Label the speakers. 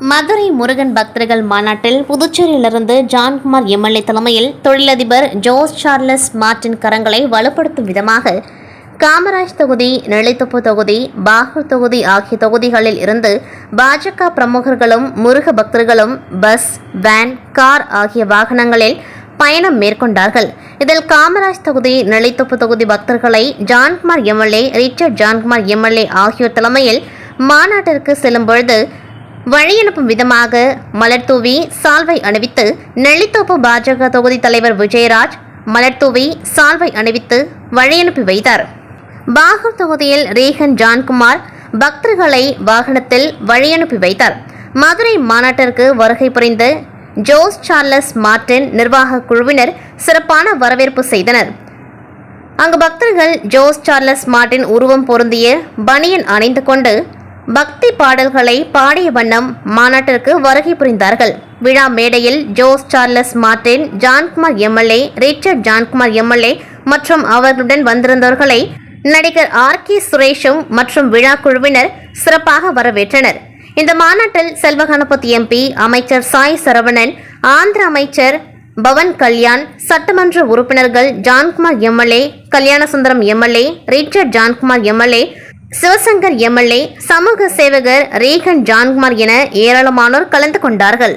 Speaker 1: மதுரை முருகன் பக்தர்கள் மாநாட்டில் புதுச்சேரியிலிருந்து ஜான்குமார் எம்எல்ஏ தலைமையில் தொழிலதிபர் ஜோஸ் சார்லஸ் மார்டின் கரங்களை வலுப்படுத்தும் விதமாக காமராஜ் தொகுதி நெல்லித்தோப்பு தொகுதி பாகூர் தொகுதி ஆகிய தொகுதிகளில் இருந்து பாஜக பிரமுகர்களும் முருக பக்தர்களும் பஸ் வேன் கார் ஆகிய வாகனங்களில் பயணம் மேற்கொண்டார்கள். இதில் காமராஜ் தொகுதி நெளித்தொப்பு தொகுதி பக்தர்களை ஜான்குமார் எம்எல்ஏ ரிச்சர்ட் ஜான்குமார் எம்எல்ஏ ஆகியோர் தலைமையில் மாநாட்டிற்கு செல்லும் பொழுது வழியனுப்பும் விதமாக மலர்தூவி சால்வை அணிவித்து நெல்லித்தோப்பு பாஜக தொகுதி தலைவர் விஜயராஜ் மலர்தூவி சால்வை அணிவித்து வழியனுப்பி வைத்தார். பாகூர் தொகுதியில் ரேகன் ஜான்குமார் பக்தர்களை வாகனத்தில் வழியனுப்பி வைத்தார். மதுரை மாநாட்டிற்கு வருகை புரிந்த ஜோஸ் சார்லஸ் மார்டின் நிர்வாக குழுவினர் சிறப்பான வரவேற்பு செய்தனர். அங்கு பக்தர்கள் ஜோஸ் சார்லஸ் மார்டின் உருவம் பொருந்திய பனியன் அணிந்து கொண்டு பக்தி பாடல்களை பாடிய வண்ணம் மாநாட்டிற்கு வருகை புரிந்தார்கள். விழா மேடையில் ஜோஸ் சார்லஸ் மார்டின் ஜான்குமார் எம்எல்ஏ ரிச்சர்ட் ஜான்குமார் எம்எல்ஏ மற்றும் அவர்களுடன் வந்திருந்தவர்களை நடிகர் ஆர் கே சுரேஷும் மற்றும் விழா குழுவினர் சிறப்பாக வரவேற்றனர். இந்த மாநாட்டில் செல்வ கணபதி எம்பி அமைச்சர் சாய் சரவணன் ஆந்திர அமைச்சர் பவன் கல்யாண் சட்டமன்ற உறுப்பினர்கள் Johnkumar MLA Kalyanasundaram MLA Richard Johnkumar MLA Sivasankar MLA சமூக சேவகர் ரீகன் ஜான்குமார் என ஏராளமானோர் கலந்து கொண்டார்கள்.